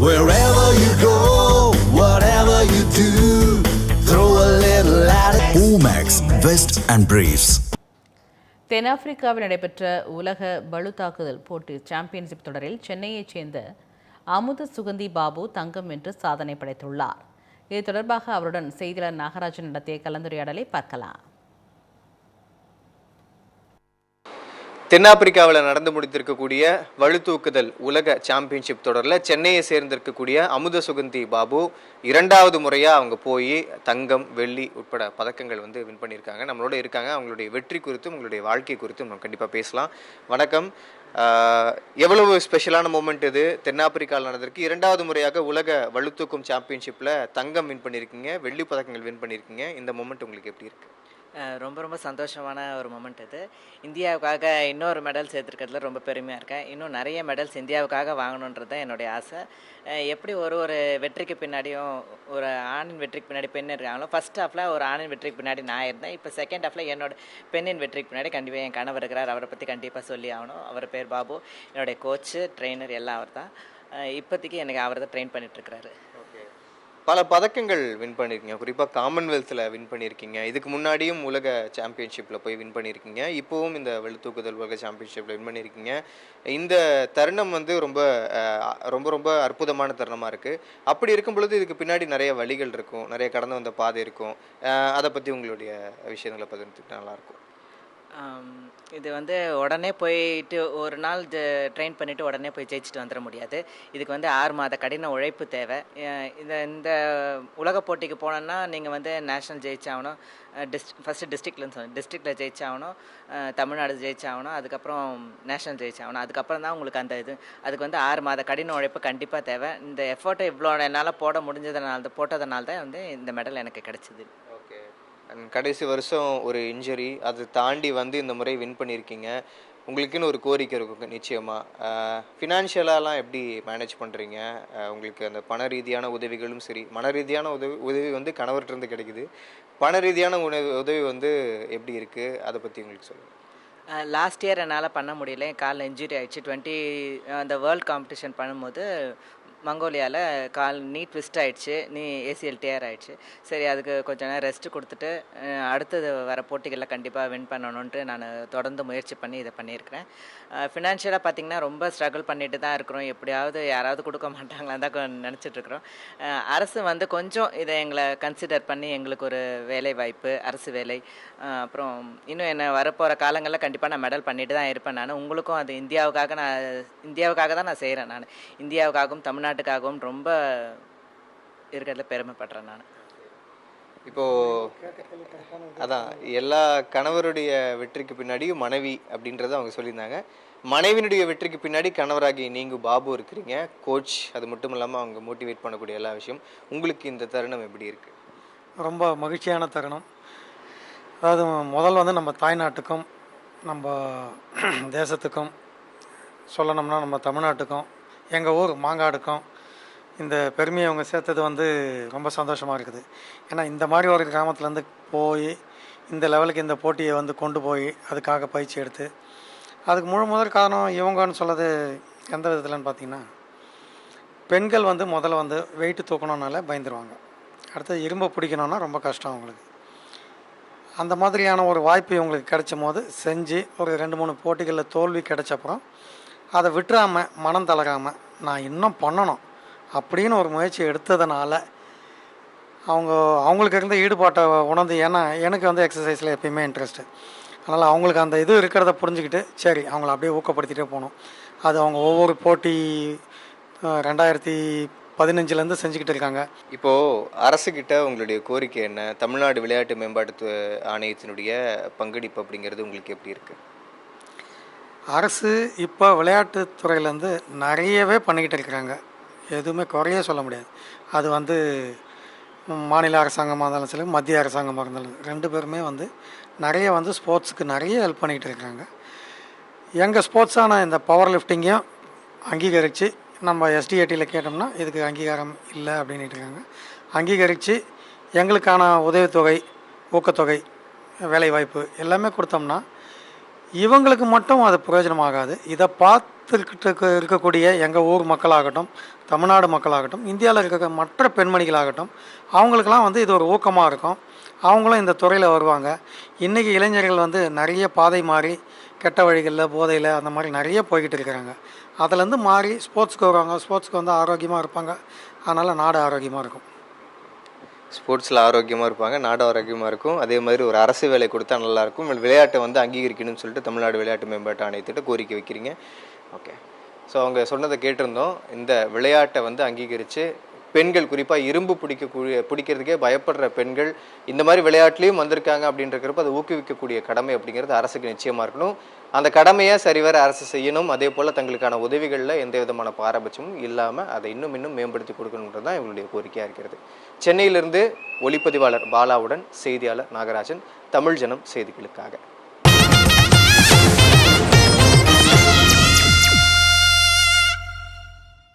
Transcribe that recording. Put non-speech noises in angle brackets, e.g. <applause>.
Wherever you go, whatever you do, throw a little at it. Omax, Vest and Briefs. தென்னாப்பிரிக்காவில் நடைபெற்ற உலக பளுதாக்குதல் போட்டி championship தொடரில் சென்னையைச் சேர்ந்த அமுத சுகந்தி பாபு தங்கம் வென்று சாதனை படைத்துள்ளார் இது தொடர்பாக அவருடன் செய்தியாளர் நாகராஜன் நடத்திய கலந்துரையாடலை பார்க்கலாம் தென்னாப்பிரிக்காவில் நடந்து முடித்திருக்கக்கூடிய வலுதூக்குதல் உலக சாம்பியன்ஷிப் தொடரில் சென்னையை சேர்ந்திருக்கக்கூடிய அமுத சுகந்தி பாபு இரண்டாவது முறையாக அவங்க போய் தங்கம் வெள்ளி உட்பட பதக்கங்கள் வந்து வின் பண்ணியிருக்காங்க. நம்மளோட இருக்காங்க. அவங்களுடைய வெற்றி குறித்தும் உங்களுடைய வாழ்க்கை குறித்தும் நம்ம கண்டிப்பாக பேசலாம். வணக்கம். எவ்வளவு ஸ்பெஷலான மூமெண்ட் இது. தென்னாப்பிரிக்காவில் நடந்திருக்கு. இரண்டாவது முறையாக உலக வலுத்தூக்கும் சாம்பியன்ஷிப்பில் தங்கம் வின் பண்ணியிருக்கீங்க வெள்ளி பதக்கங்கள் வின் பண்ணியிருக்கீங்க. இந்த மூமெண்ட் உங்களுக்கு எப்படி இருக்குது ரொம்ப ரொம்ப சந்தோஷமான ஒரு மொமெண்ட் இது. இந்தியாவுக்காக இன்னொரு மெடல் சேர்த்துருக்கிறதுல ரொம்ப பெருமையாக இருக்கேன். இன்னும் நிறைய மெடல்ஸ் இந்தியாவுக்காக வாங்கணுன்றது தான் என்னுடைய ஆசை. எப்படி ஒரு ஒரு வெற்றிக்கு பின்னாடியும் ஒரு ஆணின் வெற்றிக்கு பின்னாடி பெண் இருக்காங்களோ ஃபர்ஸ்ட் ஹாஃபில் ஒரு ஆணின் வெற்றிக்கு பின்னாடி நான் இருந்தேன். இப்போ செகண்ட் ஹாஃபில் என்னோட பெண்ணின் வெற்றிக்கு பின்னாடி கண்டிப்பாக என் கணவர் இருக்கிறார். அவரை பற்றி கண்டிப்பாக சொல்லி ஆகணும். அவர் பேர் பாபு. என்னுடைய கோச்சு ட்ரெயினர் எல்லாம் அவர் தான் இப்போதைக்கு எனக்கு அவர் தான் ட்ரெயின் பண்ணிகிட்ருக்கிறாரு பல பதக்கங்கள் வின் பண்ணியிருக்கீங்க குறிப்பாக காமன்வெல்த்தில் வின் பண்ணியிருக்கீங்க இதுக்கு முன்னாடியும் உலக சாம்பியன்ஷிப்பில் போய் வின் பண்ணியிருக்கீங்க இப்போவும் இந்த வெளுத்தூக்குதல் உலக சாம்பியன்ஷிப்பில் வின் பண்ணியிருக்கீங்க இந்த தருணம் வந்து ரொம்ப ரொம்ப ரொம்ப அற்புதமான தருணமாக இருக்குது அப்படி இருக்கும் பொழுது இதுக்கு பின்னாடி நிறைய வழிகள் இருக்கும். நிறைய கடந்து வந்த பாதை இருக்கும். அதை பற்றி உங்களுடைய விஷயங்களை பகிர்ந்துக்கிட்டு நல்லாயிருக்கும் இது வந்து உடனே போயிட்டு ஒரு நாள் ட்ரெயின் பண்ணிவிட்டு உடனே போய் ஜெயிச்சுட்டு வந்துட முடியாது. இதுக்கு வந்து ஆறு மாத கடின உழைப்பு தேவை. இந்த இந்த உலக போட்டிக்கு போனோன்னா நீங்கள் வந்து நேஷ்னல் ஜெயிச்சாகணும். டிஸ்ட் ஃபஸ்ட்டு டிஸ்ட்ரிக்ட்லன்னு சொன்னேன். டிஸ்ட்ரிக்டில் ஜெயிச்சாகணும். தமிழ்நாடு ஜெயிச்சாகணும். அதுக்கப்புறம் நேஷ்னல் ஜெயிச்சாகணும். அதுக்கப்புறம் தான் உங்களுக்கு அந்த இது. அதுக்கு வந்து ஆறு மாத கடின உழைப்பு கண்டிப்பாக தேவை. இந்த எஃபர்ட்டை இவ்வளோ என்னால் போட முடிஞ்சதுனால தான் போட்டதுனால தான் வந்து இந்த மெடல் எனக்கு கிடச்சிது. அண்ட் கடைசி வருஷம் ஒரு இன்ஜுரி அதை தாண்டி வந்து இந்த முறை வின் பண்ணியிருக்கீங்க. உங்களுக்குன்னு ஒரு கோரிக்கை இருக்கும் நிச்சயமாக ஃபினான்ஷியலாலாம் எப்படி மேனேஜ் பண்ணுறீங்க உங்களுக்கு அந்த பண ரீதியான உதவிகளும் சரி மன ரீதியான உதவி உதவி வந்து கணவர்கிட்டருந்து கிடைக்குது. பண ரீதியான உணவு உதவி வந்து எப்படி இருக்குது அதை பற்றி உங்களுக்கு சொல்லுங்கள் லாஸ்ட் இயர் என்னால் பண்ண முடியல. என் காலில் இன்ஜுரி ஆயிடுச்சு. டுவெண்ட்டி அந்த வேர்ல்ட் காம்படிஷன் பண்ணும்போது மங்கோலியாவில் கால் நீ ட்விஸ்ட் ஆகிடுச்சு நீ ஏசிஎல் டேர் ஆகிடுச்சு சரி அதுக்கு கொஞ்ச நேரம் ரெஸ்ட் கொடுத்துட்டு அடுத்தது வர போட்டிகளில் கண்டிப்பாக வின் பண்ணணுன்ட்டு நான் தொடர்ந்து முயற்சி பண்ணி இதை பண்ணியிருக்கிறேன். ஃபினான்ஷியலாக பார்த்தீங்கன்னா ரொம்ப ஸ்ட்ரகிள் பண்ணிட்டு தான் இருக்கிறோம். எப்படியாவது யாராவது கொடுக்க மாட்டாங்களான்னு தான் நினச்சிட்ருக்குறோம் அரசு வந்து கொஞ்சம் இதை எங்களை கன்சிடர் பண்ணி எங்களுக்கு ஒரு வேலை வாய்ப்பு அரசு வேலை. அப்புறம் இன்னும் என்ன வரப்போகிற காலங்களில் கண்டிப்பாக நான் மெடல் பண்ணிட்டு தான் இருப்பேன் நான். உங்களுக்கும் அது இந்தியாவுக்காக நான் இந்தியாவுக்காக தான் நான் செய்கிறேன் நான். இந்தியாவுக்காகவும் தமிழ்நாடு தமிழ்நாட்டுக்காகவும் ரொம்ப இருக்கிறதுல பெருமைப்படுறேன் நான். இப்போ அதான் எல்லா கணவருடைய வெற்றிக்கு பின்னாடியும் மனைவி அப்படின்றத அவங்க சொல்லியிருந்தாங்க. மனைவியினுடைய வெற்றிக்கு பின்னாடி கணவராகி நீங்க பாபு இருக்கிறீங்க. கோச் அது மட்டும் இல்லாமல் அவங்க மோட்டிவேட் பண்ணக்கூடிய எல்லா விஷயம். உங்களுக்கு இந்த தருணம் எப்படி இருக்கு? ரொம்ப மகிழ்ச்சியான தருணம். அதாவது முதல் வந்து நம்ம தாய்நாட்டுக்கும் நம்ம <clears throat> தேசத்துக்கும் சொல்லணும்னா நம்ம தமிழ்நாட்டுக்கும் எங்கள் ஊர் மாங்காடுக்கும் இந்த பெருமையை அவங்க சேர்த்தது வந்து ரொம்ப சந்தோஷமாக இருக்குது. ஏன்னா இந்த மாதிரி ஒரு கிராமத்துலேருந்து போய் இந்த லெவலுக்கு இந்த போட்டியை வந்து கொண்டு போய் அதுக்காக பயிற்சி எடுத்து அதுக்கு முழு முதல் காரணம் இவங்கன்னு சொல்லது எந்த விதத்தில்னு பார்த்தீங்கன்னா பெண்கள் வந்து முதல்ல வந்து வெயிட்டு தூக்கணுன்னால பயந்துருவாங்க. அடுத்தது இரும்பை பிடிக்கணுன்னா ரொம்ப கஷ்டம் அவங்களுக்கு. அந்த மாதிரியான ஒரு வாய்ப்பு இவங்களுக்கு கிடைச்சும் போது செஞ்சு ஒரு ரெண்டு மூணு போட்டிகளில் தோல்வி கிடைச்சப்புறம் அதை விட்டுறாமல் மனம் தளராமல் நான் இன்னும் பண்ணணும் அப்படின்னு ஒரு முயற்சி எடுத்ததுனால அவங்க அவங்களுக்கு இருந்த ஈடுபாட்டை உணர்ந்து ஏன்னா எனக்கு வந்து எக்ஸசைஸில் எப்பயுமே இன்ட்ரெஸ்ட்டு அதனால் அவங்களுக்கு அந்த இது இருக்கிறத புரிஞ்சுக்கிட்டு சரி அவங்கள அப்படியே ஊக்கப்படுத்திட்டே போகணும். அது அவங்க ஒவ்வொரு போட்டி ரெண்டாயிரத்தி பதினஞ்சுலேருந்து செஞ்சுக்கிட்டு இருக்காங்க. இப்போது அரசுக்கிட்ட உங்களுடைய கோரிக்கை என்ன? தமிழ்நாடு விளையாட்டு மேம்பாட்டு ஆணையத்தினுடைய பங்களிப்பு அப்படிங்கிறது உங்களுக்கு எப்படி இருக்குது அரசு இப்போ விளையாட்டுத்துறையிலேருந்து நிறையவே பண்ணிக்கிட்டு இருக்கிறாங்க. எதுவுமே குறைய சொல்ல முடியாது. அது வந்து மாநில அரசாங்கமாக இருந்தாலும் சரி மத்திய அரசாங்கமாக இருந்தாலும் ரெண்டு பேருமே வந்து நிறைய வந்து ஸ்போர்ட்ஸுக்கு நிறைய ஹெல்ப் பண்ணிக்கிட்டு இருக்கிறாங்க. எங்கள் ஸ்போர்ட்ஸான இந்த பவர் லிஃப்டிங்கையும் அங்கீகரித்து நம்ம எஸ்டிஏடியில் கேட்டோம்னா இதுக்கு அங்கீகாரம் இல்லை அப்படின்ட்டு இருக்காங்க. அங்கீகரித்து எங்களுக்கான உதவித்தொகை ஊக்கத்தொகை வேலைவாய்ப்பு எல்லாமே கொடுத்தோம்னா இவங்களுக்கு மட்டும் அது பிரயோஜனமாகாது. இதை பார்த்துக்கிட்டு இருக்கக்கூடிய எங்கள் ஊர் மக்களாகட்டும் தமிழ்நாடு மக்களாகட்டும் இந்தியாவில் இருக்க மற்ற பெண்மணிகளாகட்டும் அவங்களுக்கெல்லாம் வந்து இது ஒரு ஊக்கமாக இருக்கும். அவங்களும் இந்த துறையில் வருவாங்க. இன்றைக்கி இளைஞர்கள் வந்து நிறைய பாதை மாறி கெட்ட வழிகளில் போதையில் அந்த மாதிரி நிறைய போய்கிட்டு இருக்கிறாங்க. அதுலேருந்து மாறி ஸ்போர்ட்ஸ்க்கு வருவாங்க. ஸ்போர்ட்ஸ்க்கு வந்து ஆரோக்கியமாக இருப்பாங்க. அதனால் நாடு ஆரோக்கியமாக இருக்கும். ஸ்போர்ட்ஸில் ஆரோக்கியமாக இருப்பாங்க நாடு ஆரோக்கியமாக இருக்கும். அதே மாதிரி ஒரு அரசு வேலை கொடுத்தா நல்லாயிருக்கும். விளையாட்டை வந்து அங்கீகரிக்கணும்னு சொல்லிட்டு தமிழ்நாடு விளையாட்டு மேம்பாட்டு ஆணையத்திட்ட கோரிக்கை வைக்கிறீங்க. ஓகே ஸோ அவங்க சொன்னதை கேட்டிருந்தோம். இந்த விளையாட்டை வந்து அங்கீகரித்து பெண்கள் குறிப்பாக இரும்பு பிடிக்கக்கூடிய பிடிக்கிறதுக்கே பயப்படுற பெண்கள் இந்த மாதிரி விளையாட்டுலேயும் வந்திருக்காங்க அப்படின்றக்கிறப்ப அதை ஊக்குவிக்கக்கூடிய கடமை அப்படிங்கிறது அரசுக்கு நிச்சயமாக இருக்கணும். அந்த கடமையை சரிவர அரசு செய்யணும். அதே போல் தங்களுக்கான உதவிகளில் எந்த விதமான பாரபட்சமும் இல்லாமல் அதை இன்னும் இன்னும் மேம்படுத்தி கொடுக்கணுன்றது தான் இவங்களுடைய கோரிக்கையாக இருக்கிறது. சென்னையிலிருந்து ஒளிப்பதிவாளர் பாலாவுடன் செய்தியாளர் நாகராஜன் தமிழ் ஜனம் செய்திகளுக்காக.